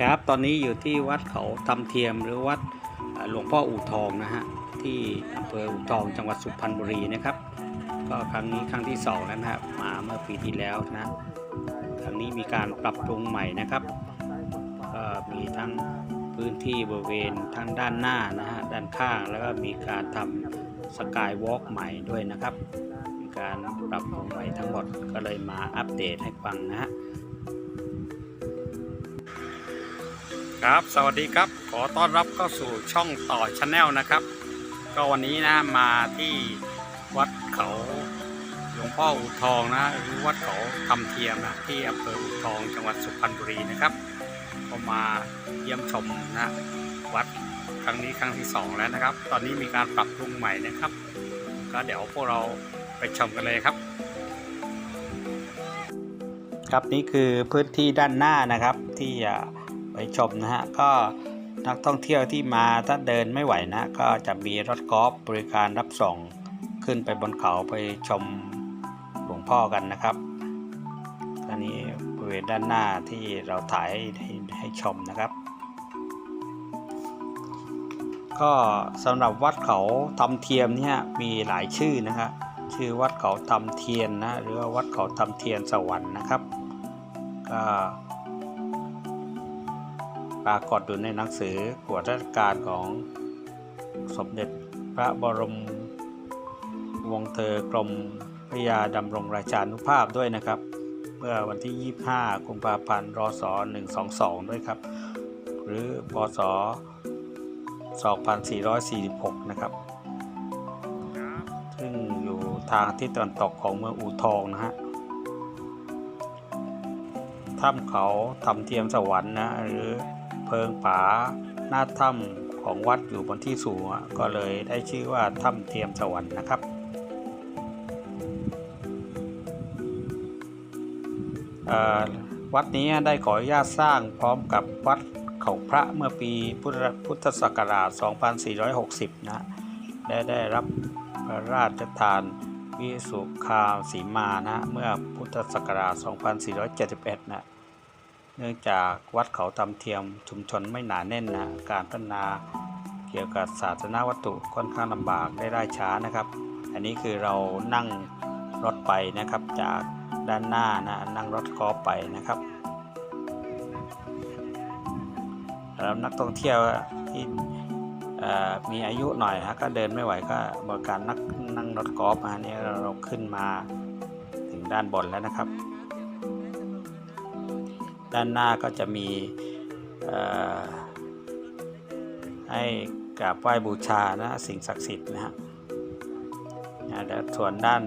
ครับ ตอนนี้อยู่ที่วัดเขาทำเทียมหรือวัดหลวงพ่ออู่ทองนะฮะที่อำเภออู่ทองจังหวัดสุพรรณบุรีนะครับ ก็ครั้งนี้ครั้งที่สองแล้วนะครับมาเมื่อปีที่แล้วนะครั้งนี้มีการปรับปรุงใหม่นะครับก็มีทั้งพื้นที่บริเวณทั้งด้านหน้านะฮะด้านข้างแล้วก็มีการทำสกายวอล์กใหม่ด้วยนะครับ มีการปรับปรุงใหม่ทั้งหมดก็เลยมาอัปเดตให้ฟังนะฮะ ครับ สวัสดีครับ ขอต้อนรับเข้าสู่ช่องต่อชาแนลนะครับ ก็วันนี้นะมาที่วัดเขาหลวงพ่ออู่ทองนะหรือวัดเขาทำเทียมนะที่อำเภออู่ทองจังหวัดสุพรรณบุรีนะครับ ก็มาเยี่ยมชมนะวัดครั้งนี้ครั้งที่สองแล้วนะครับ ตอนนี้มีการปรับปรุงใหม่นะครับ ก็เดี๋ยวพวกเราไปชมกันเลยครับ ครับนี่คือพื้นที่ด้านหน้านะครับที่จะ ไปชมนะฮะก็นักท่องเที่ยวที่มาถ้าเดินไม่ไหวนะ ก็จะมีรถกอล์ฟบริการรับส่งขึ้นไปบนเขาไปชมหลวงพ่อกันนะครับอันนี้บริเวณด้านหน้าที่เราถ่ายให้ให้ชมนะครับ ก็สำหรับวัดเขาทำเทียมเนี่ยมีหลายชื่อนะครับชื่อวัดเขาทำเทียนนะหรือวัดเขาทำเทียนสวรรค์นะครับก็ ปรากฏอยู่ในหนังสือตรวจราชการของสมเด็จพระบรมวงศ์เธอกรมพระยาดำรงราชานุภาพด้วยนะครับ เมื่อวันที่ 25 กุมภาพันธ์รศ122 ด้วยครับ หรือพศ 2446 นะครับ ซึ่งอยู่ทางทิศตะวันตกของเมืองอู่ทองนะฮะถ้ำเขาทำเทียมสวรรค์นะหรือ เพิงผาหน้าถ้ำของวัดอยู่บนที่สูงก็เลยได้ชื่อว่าถ้ำเทียมสวรรค์นะครับวัดนี้ได้ขออนุญาตสร้างพร้อมกับวัดเขาพระเมื่อปีพุทธพทธศักราช 2460 นะและได้รับพระราชทานวิสุคามสีมานะเมื่อพุทธศักราช 2471 นะ เนื่องจากวัดเขาตำเทียมชุมชนไม่หนาแน่นนะการพัฒนาเกี่ยวกับศาสนาวัตถุค่อนข้างลำบากได้ล่าช้านะครับ อันนี้คือเรานั่งรถไปนะครับจากด้านหน้านะนั่งรถกอล์ฟไปนะครับแล้วนักท่องเที่ยวที่มีอายุหน่อยฮะก็เดินไม่ไหวก็บริการนักนั่งรถกอล์ฟมาเนี่เราขึ้นมาถึงด้านบนแล้วนะครับ ด้านหน้าก็จะมีให้กราบไหว้บูชานะสิ่งศักดิ์สิทธิ์นะฮะนะแล้วส่วนด้าน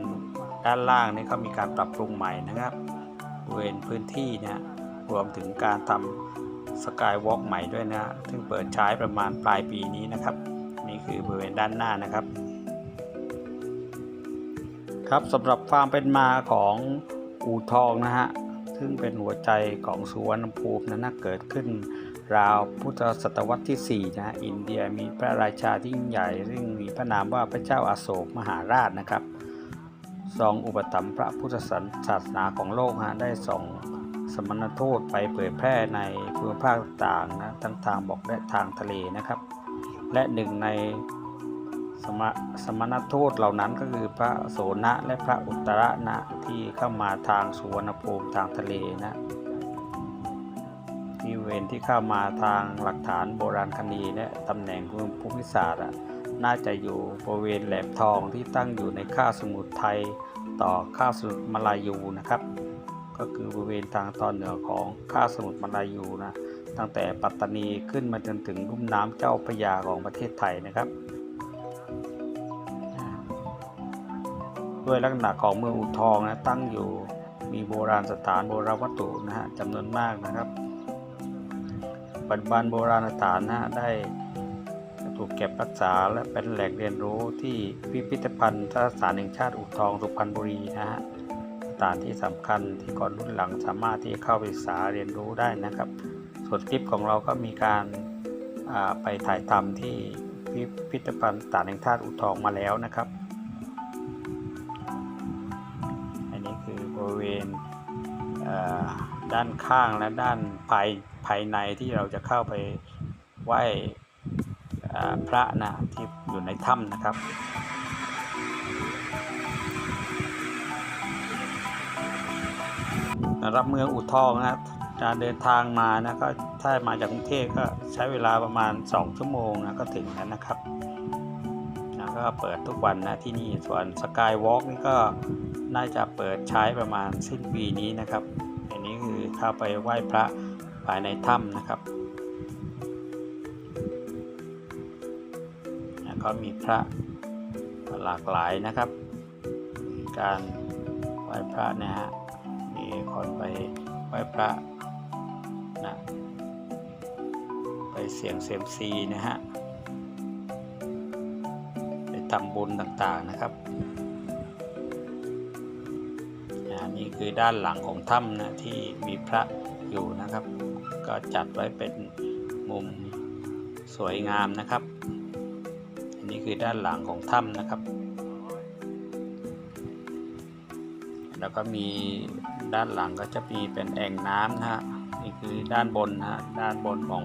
ด้านล่างนี่เขามีการปรับปรุงใหม่นะครับบริเวณพื้นที่นะรวมถึงการทำสกายวอล์กใหม่ด้วยนะซึ่งเปิดใช้ประมาณปลายปีนี้นะครับ นี่คือบริเวณด้านหน้านะครับ ครับสำหรับความเป็นมาของอู่ทองนะฮะ ซึ่งเป็นหัวใจของสุวรรณภูมินั้นเกิดขึ้น ราวพุทธศตวรรษที่ 4 นะอินเดียมีพระราชาที่ยิ่งใหญ่ ซึ่งมีพระนามว่าพระเจ้าอาโศกมหาราชนะครับทรงอุปถัมภ์พระพุทธศาสนาของโลกฮะได้ส่งสมณทูตไปเผยแพร่ในภูมิภาคต่างนะทั้งทางบกและทางทะเลนะครับ และหนึ่งใน สมณสมณทูตเหล่านั้นก็คือพระโสนะและพระอุตรนะที่เข้ามาทางสุวรรณภูมิทางทะเลนะที่เวรที่เข้ามาทางหลักฐานโบราณคดีและตำแหน่งภูมิศาสตร์น่าจะอยู่บริเวณแหลมทองที่ตั้งอยู่ในคาสมุทรไทยต่อคาสมุทรมาลายูนะครับ ก็คือบริเวณทางตอนเหนือของคาสมุทรมาลายูนะตั้งแต่ปัตตานีขึ้นมาจนถึงลุ่มน้ำเจ้าพระยาของประเทศไทยนะครับ ด้วยลักษณะของเมืองอู่ทองนะตั้งอยู่มีโบราณสถานโบราณวัตถุนะฮะจำนวนมากนะครับปัจจุบันโบราณสถานนะฮะได้ถูกเก็บรักษาและเป็นแหล่งเรียนรู้ที่พิพิธภัณฑ์สถานแห่งชาติอู่ทองสุพรรณบุรีนะฮะสถานที่สำคัญที่คนรุ่นหลังสามารถที่จะเข้าไปศึกษาเรียนรู้ได้นะครับ ส่วนคลิปของเราก็มีการไปถ่ายทำที่พิพิธภัณฑ์สถานแห่งชาติอู่ทองมาแล้วนะครับ บริเวณด้านข้างและด้านภายภายในที่เราจะเข้าไปไหว้พระนะที่อยู่ในถ้ำนะครับรับเมืองอู่ทองนะครับการเดินทางมานะก็ถ้ามาจากกรุงเทพก็ใช้เวลาประมาณ 2 ชั่วโมงนะก็ถึงแล้วนะครับ เปิดทุกวันนะที่นี่ ส่วนสกายวอล์กนี่ก็น่าจะเปิดใช้ประมาณสิ้นปีนี้นะครับ อันนี้คือเข้าไปไหว้พระภายในถ้ำนะครับนะก็มีพระหลากหลายนะครับการไหว้พระนะฮะมีคนไปไหว้พระนะไปเสียงเซมซีนะฮะ ทำบุญต่างๆนะครับอ่านี่คือด้านหลังของถ้ำนะที่มีพระอยู่นะครับ ก็จัดไว้เป็นมุมสวยงามนะครับ อันนี้คือด้านหลังของถ้ำนะครับ แล้วก็มีด้านหลังก็จะมีเป็นแอ่งน้ำนะฮะนี่คือด้านบนนะฮะด้านบนของ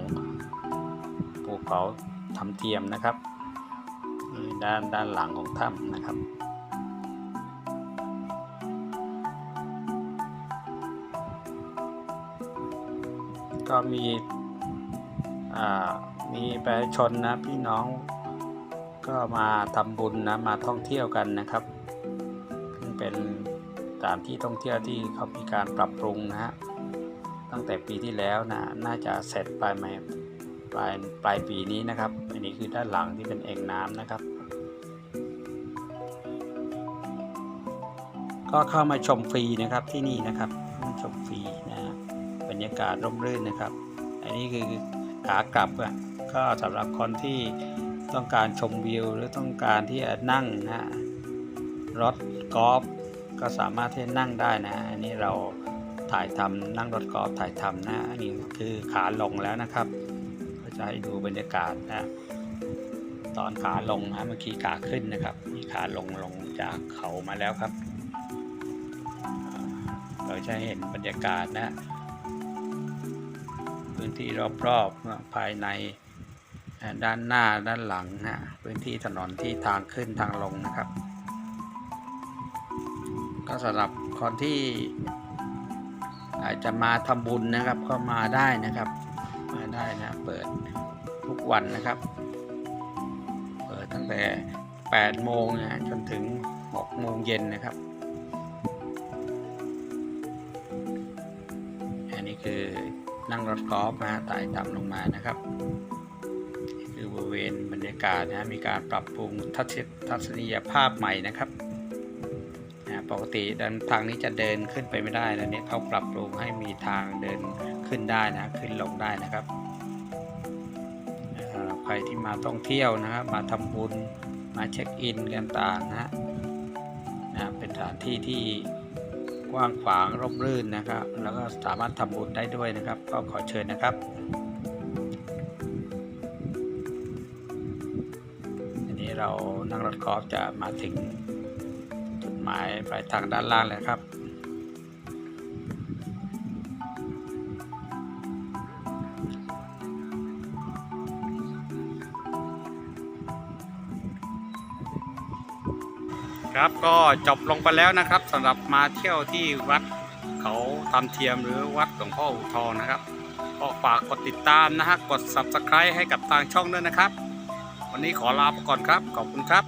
ภูเขาทำเทียมนะครับ ด้านด้านหลังของถ้ำนะครับก็มีมีประชาชนนะพี่น้องก็มาทำบุญนะมาท่องเที่ยวกันนะครับเป็นสถานที่ท่องเที่ยวที่เขามีการปรับปรุงนะฮะตั้งแต่ปีที่แล้วนะน่าจะเสร็จปลายปลายปลายปีนี้นะครับ นนี้คือด้านหลังที่เป็นเอ่งน้ำนะครับ ก็เข้ามาชมฟรีนะครับที่นี่นะครับมาชมฟรีนะฮะบรรยากาศร่มรื่นนะครับ อันนี้คือขากลับอะก็สำหรับคนที่ต้องการชมวิว หรือต้องการที่จะนั่งนะฮะรถกอล์ฟก็สามารถที่จะนั่งได้นะอันนี้เราถ่ายทำนั่งรถกอล์ฟถ่ายทำนะอันนี้คือขาลงแล้วนะครับ จะให้ดูบรรยากาศนะตอนขาลงนะเมื่อกี้ขาขึ้นนะครับนี่ขาลงลงจากเขามาแล้วครับ เราจะเห็นบรรยากาศนะพื้นที่รอบๆภายในด้านหน้าด้านหลังนะพื้นที่ถนนที่ทางขึ้นทางลงนะครับ ก็สำหรับคนที่อาจจะมาทำบุญนะครับก็มาได้นะครับ ได้นะ เปิดทุกวันนะครับ เปิดตั้งแต่ 8 โมงนะจนถึง 6 โมงเย็นนะครับ อันนี้คือนั่งรถกอล์ฟมาไต่ต่ำลงมานะครับ คือบริเวณบรรยากาศนะ มีการปรับปรุงทัศน,ศนียภาพใหม่นะครับปกติดินทางนี้จะเดินขึ้นไปไม่ได้แล้วเนี่ยเขาปรับปรุงให้มีทางเดินขึ้นได้นะ ขึ้นลงได้นะครับ รับใครที่มาท่องเที่ยวนะครับมาทำบุญมาเช็คอินกันต่างนะฮะนะเป็นสถานที่ที่กว้างขวางร่มรื่นนะครับ แล้วก็สามารถทำบุญได้ด้วยนะครับ ก็ขอเชิญนะครับอันนี้เรานั่งรถกอล์ฟจะมาถึงจุดหมายปลายทางด้านล่างเลยครับ ครับก็จบลงไปแล้วนะครับสำหรับมาเที่ยวที่วัดเขาทำเทียมหรือวัดหลวงพ่ออู่ทองนะครับก็ฝากกดติดตามนะฮะกด subscribe ให้กับทางช่องด้วยนะครับ วันนี้ขอลาไปก่อนครับ ขอบคุณครับ